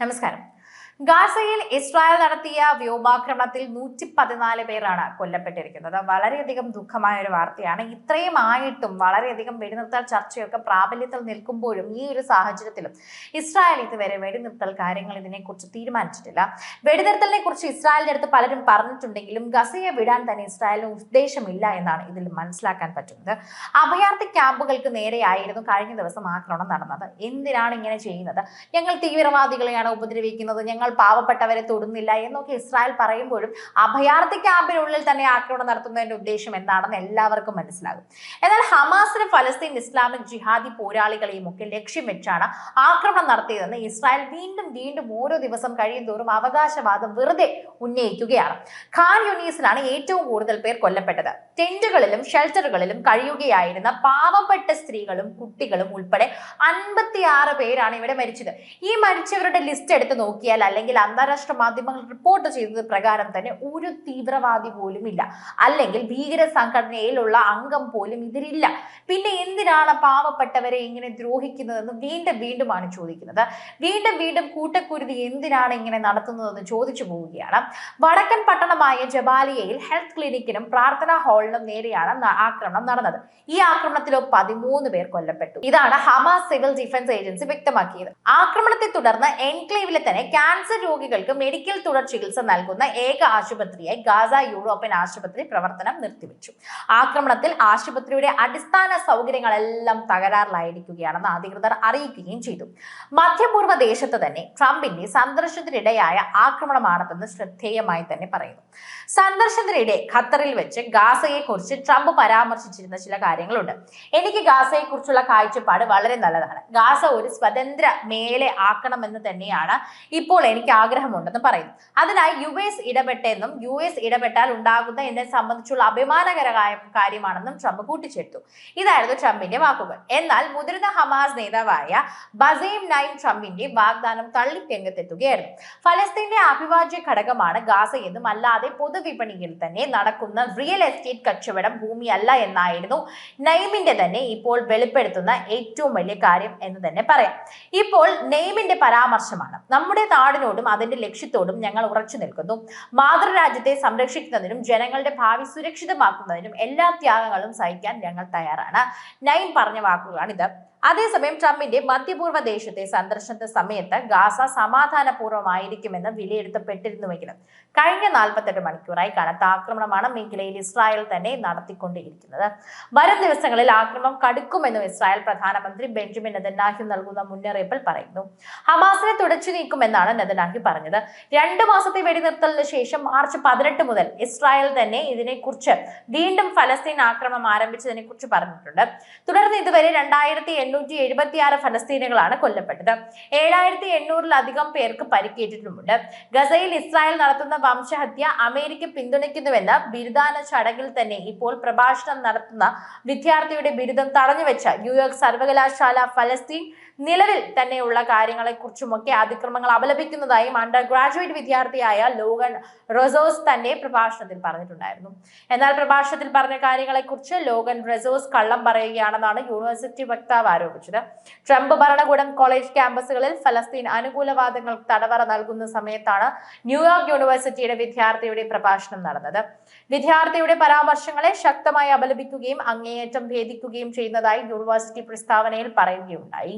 నమస్కారం ഗാസയിൽ ഇസ്രായേൽ നടത്തിയ വ്യോമാക്രമണത്തിൽ നൂറ്റി പതിനാല് പേരാണ് കൊല്ലപ്പെട്ടിരിക്കുന്നത്. വളരെയധികം ദുഃഖമായ ഒരു വാർത്തയാണ്. ഇത്രയും ആയിട്ടും വളരെയധികം വെടിനിർത്തൽ ചർച്ചയൊക്കെ പ്രാബല്യത്തിൽ നിൽക്കുമ്പോഴും ഈ ഒരു സാഹചര്യത്തിലും ഇസ്രായേൽ ഇതുവരെ വെടിനിർത്തൽ കാര്യങ്ങൾ ഇതിനെക്കുറിച്ച് തീരുമാനിച്ചിട്ടില്ല. വെടിനിർത്തലിനെ കുറിച്ച് ഇസ്രായേലിന്റെ അടുത്ത് പലരും പറഞ്ഞിട്ടുണ്ടെങ്കിലും ഗസയെ വിടാൻ തന്നെ ഇസ്രായേലിന് ഉദ്ദേശമില്ല എന്നാണ് ഇതിൽ മനസ്സിലാക്കാൻ പറ്റുന്നത്. അഭയാർത്ഥി ക്യാമ്പുകൾക്ക് നേരെയായിരുന്നു കഴിഞ്ഞ ദിവസം ആക്രമണം നടന്നത്. എന്തിനാണ് ഇങ്ങനെ ചെയ്യുന്നത്? ഞങ്ങൾ തീവ്രവാദികളെയാണ് ഉപദ്രവിക്കുന്നത്. ഞങ്ങൾ പാവപ്പെട്ടവരെ തൊടുന്നില്ല എന്നൊക്കെ ഇസ്രായേൽ പറയുമ്പോഴും അഭയാർത്ഥി ക്യാമ്പിനുള്ളിൽ തന്നെ ആക്രമണം നടത്തുന്നതിന്റെ ഉദ്ദേശം എന്താണെന്ന് എല്ലാവർക്കും മനസ്സിലാകും. എന്നാൽ ഹമാസിന് ഫലസ്തീൻ ഇസ്ലാമിക് ജിഹാദി പോരാളികളെയും ഒക്കെ ലക്ഷ്യം വെച്ചാണ് ആക്രമണം നടത്തിയതെന്ന് ഇസ്രായേൽ വീണ്ടും വീണ്ടും ഓരോ ദിവസം കഴിയും തോറും അവകാശവാദം വെറുതെ ഉന്നയിക്കുകയാണ്. ഖാൻ യുനീസിലാണ് ഏറ്റവും കൂടുതൽ പേർ കൊല്ലപ്പെട്ടത്. ടെന്റുകളിലും ഷെൽട്ടറുകളിലും കഴിയുകയായിരുന്ന പാവപ്പെട്ട സ്ത്രീകളും കുട്ടികളും ഉൾപ്പെടെ അൻപത്തിയാറ് പേരാണ് ഇവിടെ മരിച്ചത്. ഈ മരിച്ചവരുടെ ലിസ്റ്റ് എടുത്ത് നോക്കിയാൽ അന്താരാഷ്ട്ര മാധ്യമങ്ങൾ റിപ്പോർട്ട് ചെയ്തത് പ്രകാരം തന്നെ ഒരു തീവ്രവാദി പോലും ഇല്ല അല്ലെങ്കിൽ ഭീകര സംഘടനയിലുള്ള അംഗം പോലും ഇതിലില്ല. പിന്നെ എന്തിനാണ് പാവപ്പെട്ടവരെ ഇങ്ങനെ ദ്രോഹിക്കുന്നതെന്ന് വീണ്ടും വീണ്ടുമാണ് ചോദിക്കുന്നത്. വീണ്ടും വീണ്ടും കൂട്ടക്കുരുതി എന്തിനാണ് ഇങ്ങനെ നടത്തുന്നതെന്ന് ചോദിച്ചു പോവുകയാണ്. വടക്കൻ പട്ടണമായ ജബാലിയയിൽ ഹെൽത്ത് ക്ലിനിക്കിനും പ്രാർത്ഥനാ ഹാളിനും നേരെയാണ് ആക്രമണം നടന്നത്. ഈ ആക്രമണത്തിൽ പതിമൂന്ന് പേർ കൊല്ലപ്പെട്ടു. ഇതാണ് ഹമാസ് സിവിൽ ഡിഫൻസ് ഏജൻസി വ്യക്തമാക്കിയത്. ആക്രമണത്തെ തുടർന്ന് എൻക്ലേവിലെ തന്നെ ക്യാൻസർ രോഗികൾക്ക് മെഡിക്കൽ തുടർ ചികിത്സ നൽകുന്ന ഏക ആശുപത്രിയായി ഗാസ യൂറോപ്യൻ ആശുപത്രി പ്രവർത്തനം നിർത്തിവെച്ചു. ആക്രമണത്തിൽ ആശുപത്രിയുടെ അടിസ്ഥാന സൗകര്യങ്ങളെല്ലാം തകരാറിലായിരിക്കുകയാണെന്ന് അധികൃതർ അറിയിക്കുകയും ചെയ്തു. മധ്യപൂർവ ദേശത്ത് തന്നെ ട്രംപിന്റെ സന്ദർശനത്തിനിടെയായ ആക്രമണമാണെന്ന് ശ്രദ്ധേയമായി തന്നെ പറയുന്നു. സന്ദർശനത്തിനിടെ ഖത്തറിൽ വെച്ച് ഗാസയെ കുറിച്ച് ട്രംപ് പരാമർശിച്ചിരുന്ന ചില കാര്യങ്ങളുണ്ട്. എനിക്ക് ഗാസയെ കുറിച്ചുള്ള കാഴ്ചപ്പാട് വളരെ നല്ലതാണ്. ഗാസ ഒരു സ്വതന്ത്ര മേലെ ആക്കണമെന്ന് തന്നെയാണ് ഇപ്പോൾ എനിക്ക് ആഗ്രഹമുണ്ടെന്ന് പറയുന്നു. അതിനായി യു എസ് ഇടപെട്ടെന്നും യു എസ് ഇടപെട്ടാൽ ഉണ്ടാകുന്ന എന്നെ സംബന്ധിച്ചുള്ള അഭിമാനകരമായ കാര്യമാണെന്നും ട്രംപ് കൂട്ടിച്ചേർത്തു. ഇതായിരുന്നു ട്രംപിന്റെ വാക്കുകൾ. എന്നാൽ മുതിർന്ന ഹമാസ് നേതാവായ ബസീം നൈം ട്രംപിന്റെ വാഗ്ദാനം തള്ളി രംഗത്തെത്തുകയായിരുന്നു ഫലസ്തീന്റെ അഭിവാജ്യ ഘടകമാണ് ഗാസ എന്നും അല്ലാതെ പൊതുവിപണിയിൽ തന്നെ നടക്കുന്ന റിയൽ എസ്റ്റേറ്റ് കച്ചവടം ഭൂമിയല്ല എന്നായിരുന്നു നൈമിന്റെ തന്നെ ഇപ്പോൾ വെളിപ്പെടുത്തുന്ന ഏറ്റവും വലിയ കാര്യം എന്ന് തന്നെ പറയാം. ഇപ്പോൾ നെയ്മിന്റെ പരാമർശമാണ്. നമ്മുടെ നാടിനോടും അതിന്റെ ലക്ഷ്യത്തോടും ഞങ്ങൾ ഉറച്ചു നിൽക്കുന്നു. മാതൃരാജ്യത്തെ സംരക്ഷിക്കുന്നതിനും ജനങ്ങളുടെ ഭാവി സുരക്ഷിതമാക്കുന്നതിനും എല്ലാ ത്യാഗങ്ങളും സഹിക്കാൻ ഞങ്ങൾ തയ്യാറാണ്. നൈം പറഞ്ഞ വാക്കുകളാണിത്. അതേസമയം ട്രംപിന്റെ മധ്യപൂർവ ദേശത്തെ സന്ദർശനത്തെ സമയത്ത് ഗാസ സമാധാനപൂർവമായിരിക്കുമെന്ന് വിലയിരുത്തപ്പെട്ടിരുന്നുവെങ്കിലും കഴിഞ്ഞ നാൽപ്പത്തെട്ട് മണിക്കൂറായി കനത്ത ആക്രമണമാണ് മേഖലയിൽ ഇസ്രായേൽ തന്നെ നടത്തിക്കൊണ്ടിരിക്കുന്നത്. വരും ദിവസങ്ങളിൽ ആക്രമണം കടുക്കുമെന്നും ഇസ്രായേൽ പ്രധാനമന്ത്രി ബെഞ്ചമിൻ നെതന്യാഹു നൽകുന്ന മുന്നറിയിപ്പിൽ പറയുന്നു. ഹമാസിനെ തുടച്ചു നീക്കുമെന്നാണ് നെതന്യാഹു പറഞ്ഞത്. രണ്ടു മാസത്തെ വെടിനിർത്തലിന് ശേഷം മാർച്ച് പതിനെട്ട് മുതൽ ഇസ്രായേൽ തന്നെ ഇതിനെക്കുറിച്ച് വീണ്ടും ഫലസ്തീൻ ആക്രമണം ആരംഭിച്ചതിനെ കുറിച്ച് പറഞ്ഞിട്ടുണ്ട്. തുടർന്ന് ഇതുവരെ രണ്ടായിരത്തി എണ്ണൂറ്റി എഴുപത്തി ആറ് ഫലസ്തീനുകളാണ് കൊല്ലപ്പെട്ടത്. ഏഴായിരത്തി എണ്ണൂറിലധികം പേർക്ക് പരിക്കേറ്റിട്ടുമുണ്ട്. ഗസയിൽ ഇസ്രായേൽ നടത്തുന്ന വംശഹത്യ അമേരിക്ക പിന്തുണയ്ക്കുന്നുവെന്ന് ബിരുദാന ചടങ്ങിൽ തന്നെ ഇപ്പോൾ പ്രഭാഷണം നടത്തുന്ന വിദ്യാർത്ഥിയുടെ ബിരുദം തടഞ്ഞുവെച്ച ന്യൂയോർക്ക് സർവകലാശാല ഫലസ്തീൻ നിലവിൽ തന്നെയുള്ള കാര്യങ്ങളെക്കുറിച്ചുമൊക്കെ അതിക്രമങ്ങൾ അപലപിക്കുന്നതായും അണ്ടർ ഗ്രാജുവേറ്റ് വിദ്യാർത്ഥിയായ ലോഗൻ റൊസോസ് തന്നെ പ്രഭാഷണത്തിൽ പറഞ്ഞിട്ടുണ്ടായിരുന്നു. എന്നാൽ പ്രഭാഷണത്തിൽ പറഞ്ഞ കാര്യങ്ങളെക്കുറിച്ച് ലോഗൻ റെസോസ് കള്ളം പറയുകയാണെന്നാണ് യൂണിവേഴ്സിറ്റി വക്താവ് ആരോപിച്ചത്. ട്രംപ് ഭരണകൂടം കോളേജ് ക്യാമ്പസുകളിൽ ഫലസ്തീൻ അനുകൂലവാദങ്ങൾ തടവറ നൽകുന്ന സമയത്താണ് ന്യൂയോർക്ക് യൂണിവേഴ്സിറ്റിയുടെ വിദ്യാർത്ഥിയുടെ പ്രഭാഷണം നടന്നത്. വിദ്യാർത്ഥിയുടെ പരാമർശങ്ങളെ ശക്തമായി അപലപിക്കുകയും അങ്ങേയറ്റം ഭേദിക്കുകയും ചെയ്യുന്നതായി യൂണിവേഴ്സിറ്റി പ്രസ്താവനയിൽ പറയുകയുണ്ടായി.